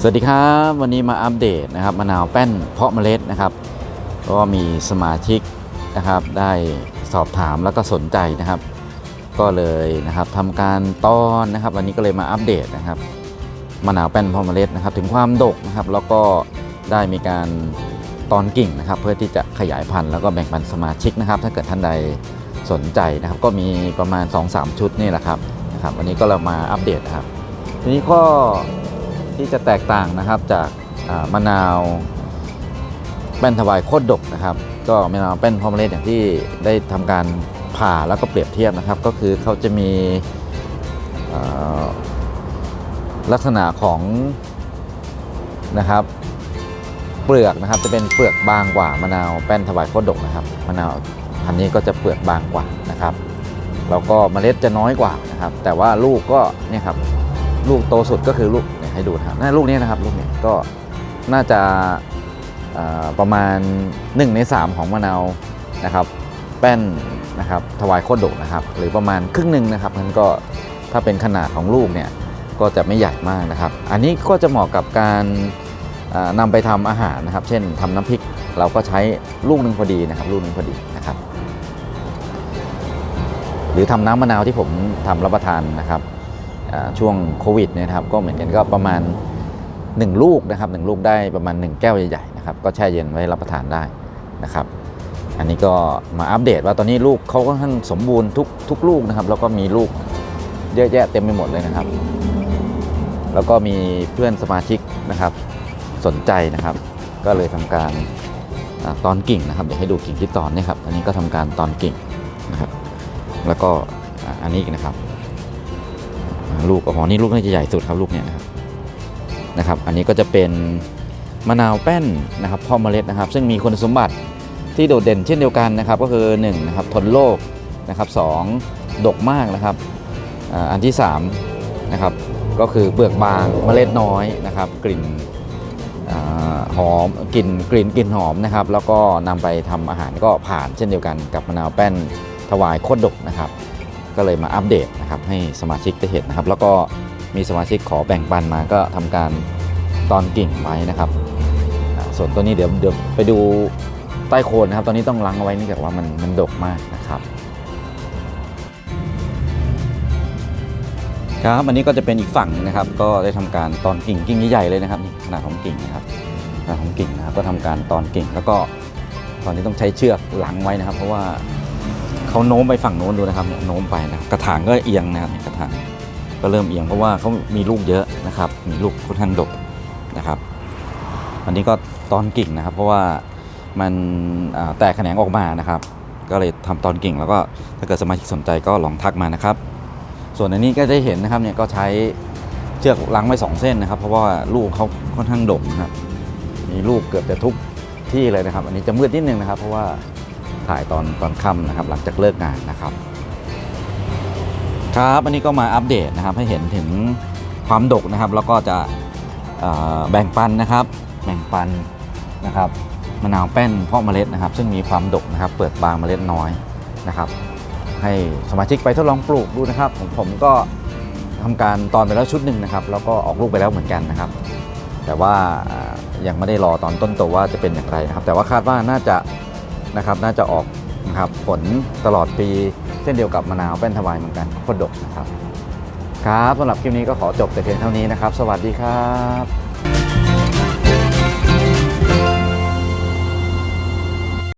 สวัสดีครับวันนี้มาอัปเดตนะครับมะนาวแป้นเพาะเมล็ดนะครับ ก็มีสมาชิกนะครับได้สอบถามแล้วก็สนใจนะครับ ก็เลยนะครับทำการต้อนนะครับ วันนี้ก็เลยมาอัปเดตนะครับมะนาวแป้นเพาะเมล็ดนะครับ ถึงความดกนะครับ แล้วก็ได้มีการตอนกิ่งนะครับ เพื่อที่จะขยายพันธุ์แล้วก็แบ่งปันสมาชิกนะครับ ถ้าเกิดท่านใดสนใจนะครับ ก็มีประมาณ 2-3 ชุดนี่แหละครับนะครับ วันนี้ก็เรามาอัปเดตนะครับ ทีนี้ก็ ที่จะแตกต่างนะครับจากมะนาวแป้นถวายโคตรดกนะครับ ก็มะนาวแป้นพอมเมล็ดอย่างที่ได้ทำการผ่าแล้วก็เปรียบเทียบนะครับ ก็คือเขาจะมีลักษณะของนะครับเปลือกนะครับจะเป็นเปลือกบางกว่ามะนาวแป้นถวายโคตรดกนะครับมะนาวพันนี้ก็จะเปลือกบางกว่านะครับแล้วก็เมล็ดจะน้อยกว่านะครับ แต่ว่าลูกก็เนี่ยครับลูกโตสุดก็คือลูก ให้ดูนะครับน่าลูกนี้นะครับลูกเนี้ก็น่าจะประมาณ 1 ใน 3 ของมะนาวนะครับแป้นนะครับถวายโคตรดกนะครับ หรือประมาณครึ่งหนึ่งนะครับมันก็ถ้าเป็นขนาดของลูกเนี่ยก็จะไม่ใหญ่มากนะครับ อันนี้ก็จะเหมาะกับการอ่านำไปทำอาหารนะครับ เช่นทำน้ำพริกเราก็ใช้ลูกหนึ่งพอดีนะครับ ลูกหนึ่งพอดีนะครับ หรือทำน้ำมะนาวที่ผมทำรับประทานนะครับ ช่วงโควิดเนี่ยนะครับก็เหมือนกันก็ประมาณ 1 ลูกนะครับ1ลูกได้ประมาณ 1 แก้วใหญ่ๆนะครับก็แช่เย็นไว้รับประทานได้นะครับอันนี้ก็มาอัปเดตว่าตอนนี้ลูกเขาก็ค่อนข้งสมบูรณ์ทุกทุกลูกนะครับแล้วก็มีลูกเยอะแยะเต็มไปหมดเลยนะครับ แล้วก็มีเพื่อนสมาชิกนะครับสนใจนะครับ ก็เลยทำการอตอนกิ่งนะครับเดี๋ยวให้ดูกิ่งที่ตอนเนี่ยครับอันนี้ก็ทำการตอนกิ่งนะครับ แล้วก็อันนี้อีกนะครับ ลูกอ๋อนี่ลูกน่าจะใหญ่สุดครับลูกเนี่ยนะครับนะครับ อันนี้ก็จะเป็นมะนาวแป้นนะครับพ่อเมล็ดนะครับ ซึ่งมีคุณสมบัติที่โดดเด่นเช่นเดียวกันนะครับ ก็คือ1นะครับทนโรคนะครับสองดกมากนะครับอันที่3นะครับก็คือเปลือกบางเมล็ดน้อยนะครับ กลิ่นอหอมกลิ่นกลิ่นกลิ่นหอมนะครับ แล้วก็นำไปทำอาหารก็ผ่านเช่นเดียวกันกับมะนาวแป้นถวายโคตรดกนะครับ ก็เลยมาอัปเดตนะครับให้สมาชิกได้เห็นนะครับ แล้วก็มีสมาชิกขอแบ่งปันมาก็ทำการตอนกิ่งไว้นะครับ ส่วนตัวนี้เดี๋ยวเดี๋ยวไปดูใต้โคนนะครับ ตอนนี้ต้องล้างเอาไว้เนื่องจากว่ามันมันดกมากนะครับ ครับอันนี้ก็จะเป็นอีกฝั่งนะครับ ก็ได้ทำการตอนกิ่งกิ่งใหญ่ๆเลยนะครับนี่ขนาดของกิ่งนะครับขนาดของกิ่งนะครับก็ทำการตอนกิ่งแล้วก็ตอนนี้ต้องใช้เชือกหลังไว้นะครับ เพราะว่า เขาโน้มไปฝั่งโน้นดูนะครับเนี่ยโน้มไปนะกระถางก็เอียงนะครับกระถางก็เริ่มเอียงเพราะว่าเขามีลูกเยอะนะครับ มีลูกค่อนข้างดกนะครับอันนี้ก็ตอนกิ่งนะครับ เพราะว่ามันแตกแขนงออกมานะครับ ก็เลยทำตอนกิ่งแล้วก็ถ้าเกิดสมาชิกสนใจก็ลองทักมานะครับ ส่วนอันนี้ก็ได้เห็นนะครับเนี่ยก็ใช้เชือกลังไว้สองเส้นนะครับ เพราะว่าลูกเขาค่อนข้างดกนะครับมีลูกเกือบจะทุกที่เลยนะครับ อันนี้จะมืดนิดนึงนะครับ เพราะว่า ถ่ายตอนตอนค่ำนะครับหลังจากเลิกงานนะครับ ครับอันนี้ก็มาอัปเดตนะครับให้เห็นถึงความดกนะครับ แล้วก็จะแบ่งปันนะครับ แบ่งปันนะครับมะนาวแป้นเพาะเมล็ดนะครับ ซึ่งมีความดกนะครับ เปิดบางเมล็ดน้อยนะครับ ให้สมาชิกไปทดลองปลูกดูนะครับผมผมก็ทำการตอนไปแล้วชุดหนึ่งนะครับ แล้วก็ออกลูกไปแล้วเหมือนกันนะครับ แต่ว่าอ่ายังไม่ได้รอตอนต้นโตว่าจะเป็นอย่างไรนะครับ แต่ว่าคาดว่าน่าจะ นะครับน่าจะออกนะครับผลตลอดปี เช่นเดียวกับมะนาวแป้นทวายเหมือนกันโคตรดกนะครับ ครับสำหรับคลิปนี้ก็ขอจบแต่เพียงเท่านี้นะครับ สวัสดีครับ